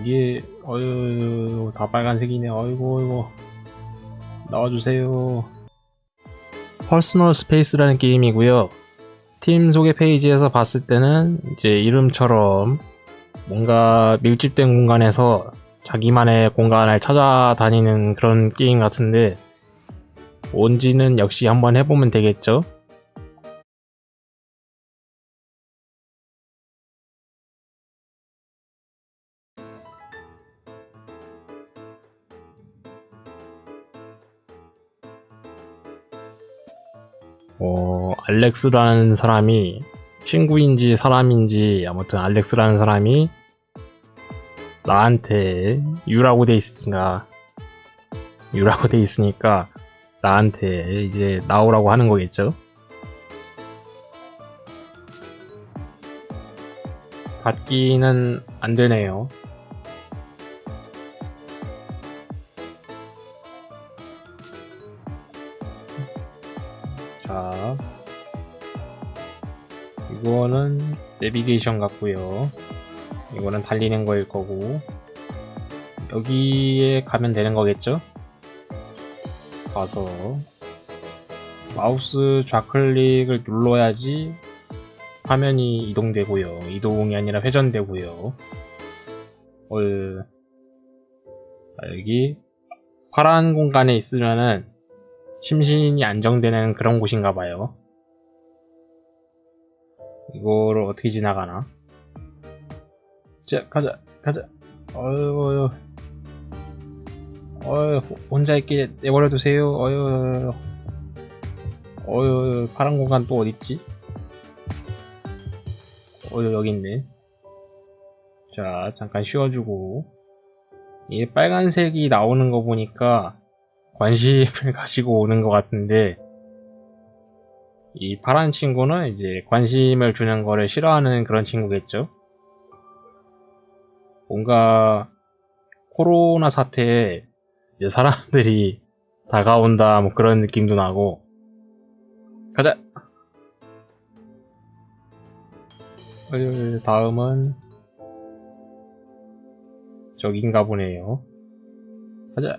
이게 어유 다 빨간색이네. 어이구 어이구. 나와주세요. 퍼스널 스페이스라는 게임이고요. 스팀 소개 페이지에서 봤을 때는 이제 이름처럼 뭔가 밀집된 공간에서 자기만의 공간을 찾아다니는 그런 게임 같은데 뭔지는 역시 한번 해보면 되겠죠 어, 알렉스라는 사람이 친구인지 사람인지 아무튼 알렉스라는 사람이 나한테 유라고 돼 있으니까 유라고 돼 있으니까 나한테 이제 나오라고 하는 거겠죠. 받기는 안 되네요. 거는 내비게이션 같고요. 이거는 달리는 거일 거고 여기에 가면 되는 거겠죠? 가서 마우스 좌클릭을 눌러야지 화면이 이동되고요. 이동이 아니라 회전되고요. 어, 자, 여기 파란 공간에 있으면은 심신이 안정되는 그런 곳인가 봐요. 이거를 어떻게 지나가나? 자, 가자, 가자. 어휴, 어휴. 어휴, 혼자 있게 내버려 두세요. 어휴, 어휴, 파란 공간 또 어딨지? 어휴, 여기 있네. 자, 잠깐 쉬어주고. 이게 빨간색이 나오는 거 보니까 관심을 가지고 오는 것 같은데, 이 파란 친구는 이제 관심을 주는 거를 싫어하는 그런 친구겠죠? 뭔가 코로나 사태에 이제 사람들이 다가온다 뭐 그런 느낌도 나고. 가자. 다음은 저긴가 보네요. 가자.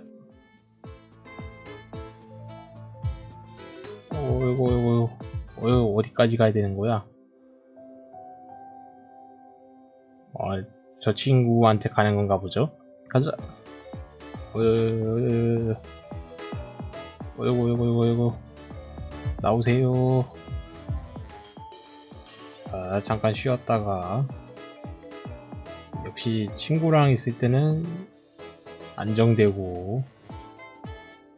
어이구 어이구 어이구 어디까지 가야 되는 거야 아, 저 친구한테 가는 건가 보죠? 가자. 어이구, 어이구, 어이구, 어이구. 나오세요. 자, 잠깐 쉬었다가. 역시 친구랑 있을 때는 안정되고.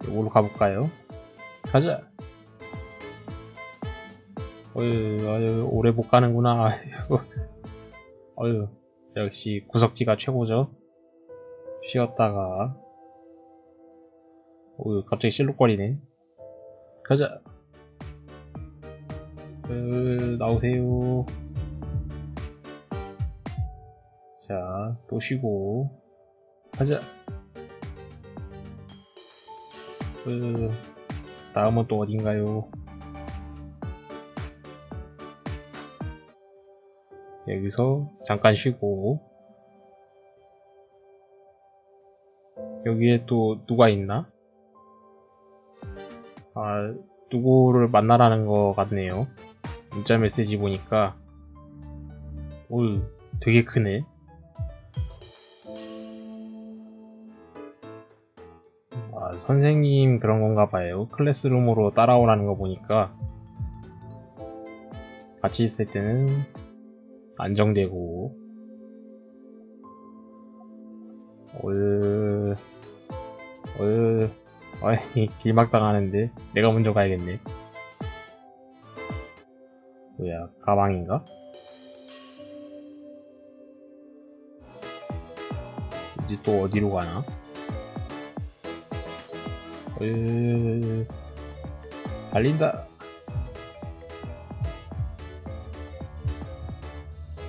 이걸로 가볼까요? 가자. 어휴, 어휴, 오래 못 가는구나. 아이고. 어휴. 역시 구석지가 최고죠. 쉬었다가 오 갑자기 실룩거리네. 가자. 으, 나오세요. 자, 또 쉬고 가자. 으, 다음은 또 어딘가요? 여기서 잠깐 쉬고. 여기에 또 누가 있나? 아 누구를 만나라는 것 같네요. 문자 메시지 보니까. 오 되게 크네. 아 선생님 그런 건가 봐요. 클래스룸으로 따라오라는 거 보니까. 같이 있을 때는 안정되고 어휴 어휴 어이 길막 당하는데 내가 먼저 가야겠네 뭐야 가방인가? 이제 또 어디로 가나? 어휴 달린다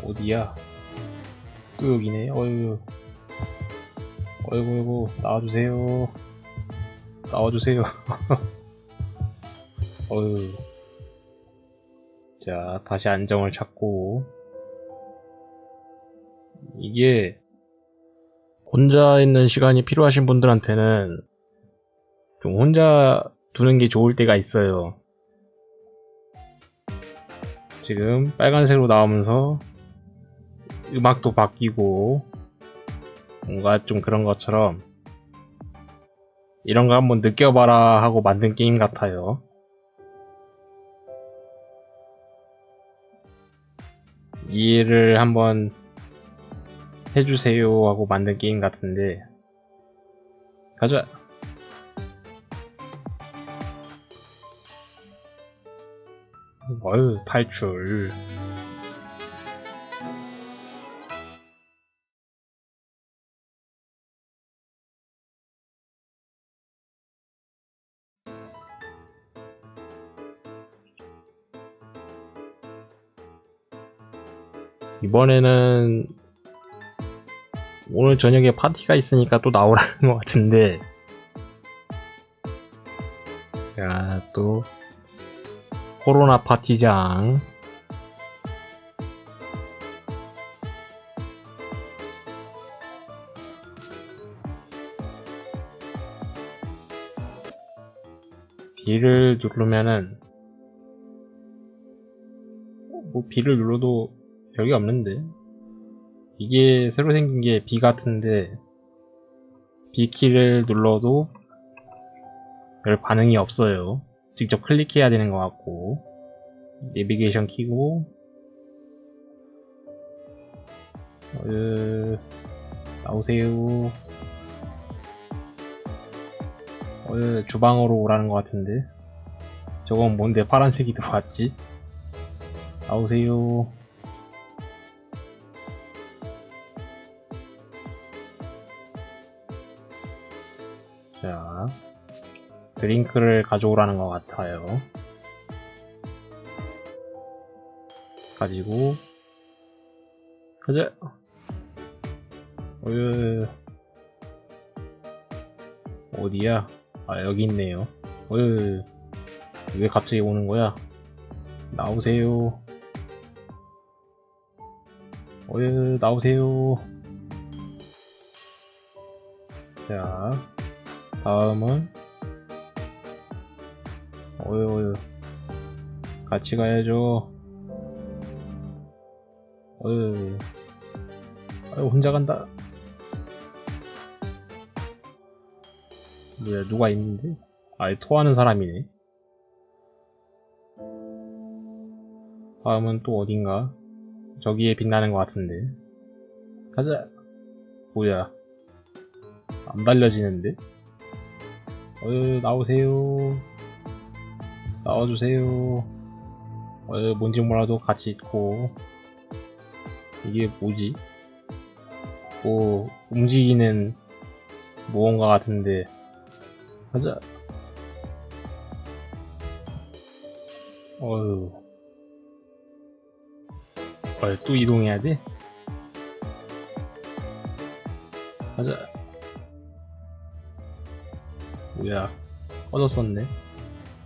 어디야? 또 여기네. 어휴. 어이구, 어이구, 나와주세요. 나와주세요. 어휴. 자, 다시 안정을 찾고. 이게, 혼자 있는 시간이 필요하신 분들한테는 좀 혼자 두는 게 좋을 때가 있어요. 지금 빨간색으로 나오면서 음악도 바뀌고 뭔가 좀 그런 것처럼 이런 거 한번 느껴봐라 하고 만든 게임 같아요. 이해를 한번 해주세요 하고 만든 게임 같은데. 가자. 어휴 탈출 이번에는 오늘 저녁에 파티가 있으니까 또 나오라는 것 같은데. 야 또 코로나 파티장. B를 누르면은 뭐 B를 눌러도 별게 없는데. 이게 새로 생긴 게 B 같은데 B키를 눌러도 별 반응이 없어요. 직접 클릭해야 되는 것 같고 내비게이션 키고. 어, 나오세요. 어, 주방으로 오라는 것 같은데. 저건 뭔데 파란색이 들어왔지? 나오세요 드링크를 가져오라는 것 같아요. 가지고, 가자! 어휴, 어디야? 아, 여기 있네요. 어휴, 왜 갑자기 오는 거야? 나오세요. 어휴, 나오세요. 자, 다음은 어휴 어휴. 같이 가야죠. 어휴. 아유 혼자 간다. 뭐야 누가 있는데? 아이 토하는 사람이네. 다음은 또 어딘가? 저기에 빛나는 것 같은데. 가자. 뭐야. 안 달려지는데? 어휴 나오세요 나와주세요. 어휴 뭔지 몰라도 같이 있고. 이게 뭐지? 뭐 움직이는 무언가 같은데. 가자. 어휴. 어휴 또 이동해야 돼? 가자. 뭐야. 꺼졌었네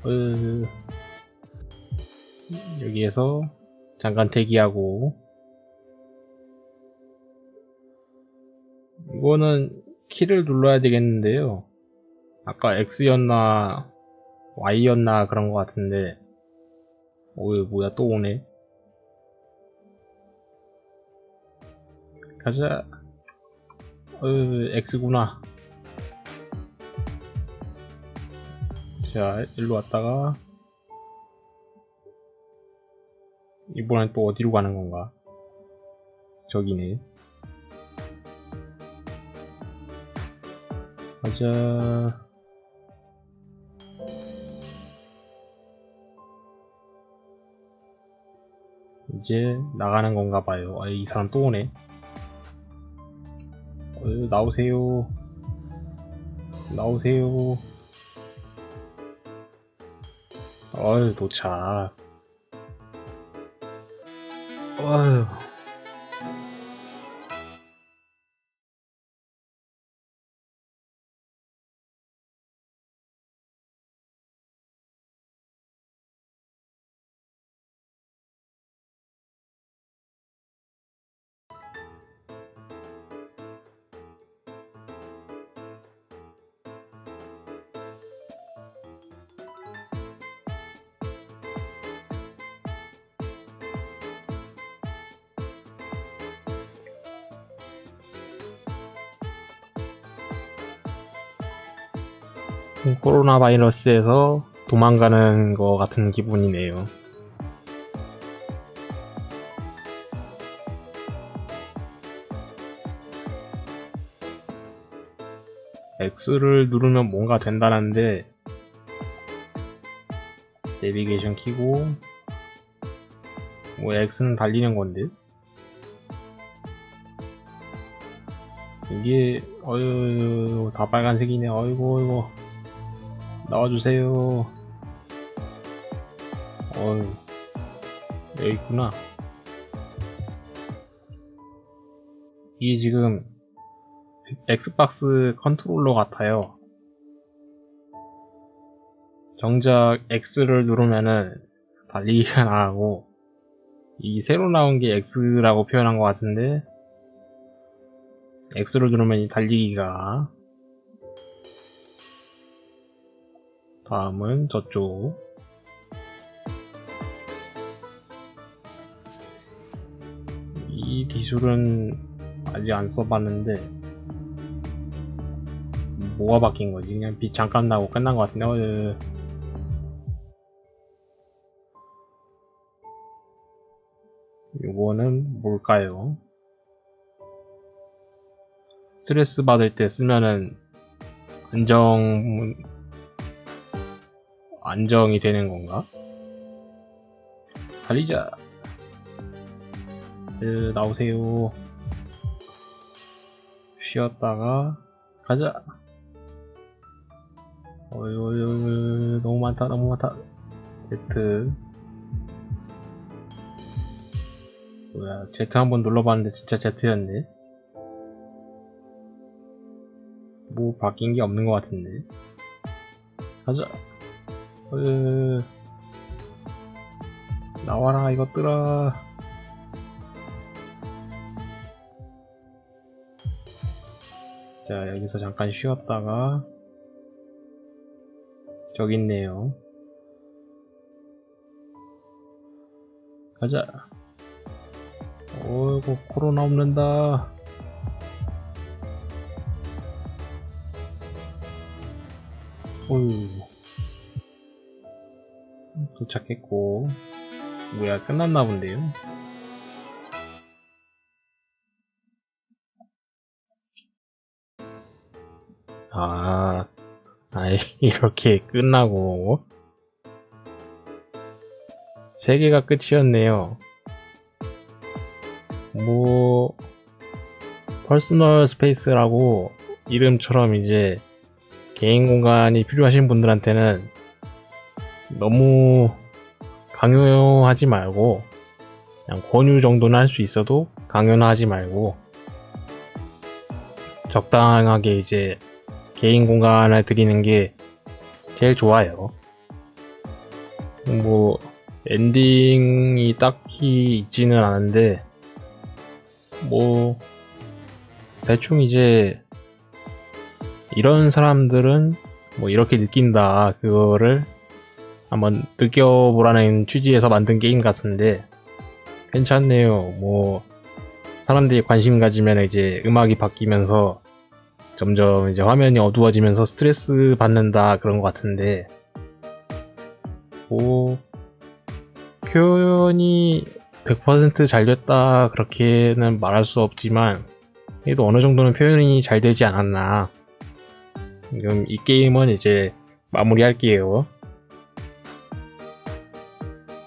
으... 여기에서 잠깐 대기하고. 이거는 키를 눌러야 되겠는데요. 아까 X였나 Y였나 그런 것 같은데. 오이 뭐야 또 오네. 가자. 으 X구나 자, 일로 왔다가 이번엔 또 어디로 가는 건가? 저기네. 가자. 이제 나가는 건가 봐요. 아, 이 사람 또 오네. 어, 나오세요. 나오세요. 어휴, 도착. 어휴. 코로나 바이러스에서 도망가는 거 같은 기분이네요. X를 누르면 뭔가 된다는데 내비게이션 키고 뭐 X는 달리는 건데. 이게 어휴 다 빨간색이네. 어이구 어이구 나와주세요. 어휴 여기 있구나. 이게 지금 엑스박스 컨트롤러 같아요. 정작 X를 누르면은 달리기가 나가고 이 새로 나온 게 X라고 표현한 것 같은데? X를 누르면 이 달리기가 다음은 저쪽 이 기술은 아직 안 써봤는데 뭐가 바뀐 거지? 그냥 빛 잠깐 나고 끝난 것 같은데 어, 요거는 뭘까요? 스트레스 받을 때 쓰면은 안정 안정이 되는 건가? 달리자. 으, 나오세요. 쉬었다가 가자. 어이, 너무 많다, 너무 많다. Z. 뭐야, Z 한번 눌러봤는데 진짜 Z였네. 뭐 바뀐 게 없는 것 같은데. 가자. 으... 나와라 이것들아. 자 여기서 잠깐 쉬었다가 저기 있네요. 가자. 어이구 코로나 없는다. 어휴. 도착했고. 뭐야, 끝났나 본데요? 아, 아이, 이렇게 끝나고. 세 개가 끝이었네요. 뭐, 퍼스널 스페이스라고 이름처럼 이제 개인 공간이 필요하신 분들한테는 너무 강요하지 말고 그냥 권유 정도는 할 수 있어도 강요는 하지 말고 적당하게 이제 개인 공간을 드리는 게 제일 좋아요. 뭐 엔딩이 딱히 있지는 않은데 뭐 대충 이제 이런 사람들은 뭐 이렇게 느낀다 그거를 한번 느껴보라는 취지에서 만든 게임 같은데 괜찮네요. 뭐 사람들이 관심 가지면 이제 음악이 바뀌면서 점점 이제 화면이 어두워지면서 스트레스 받는다 그런 것 같은데 뭐 표현이 100%잘 됐다 그렇게는 말할 수 없지만 그래도 어느 정도는 표현이 잘 되지 않았나. 지금 이 게임은 이제 마무리할게요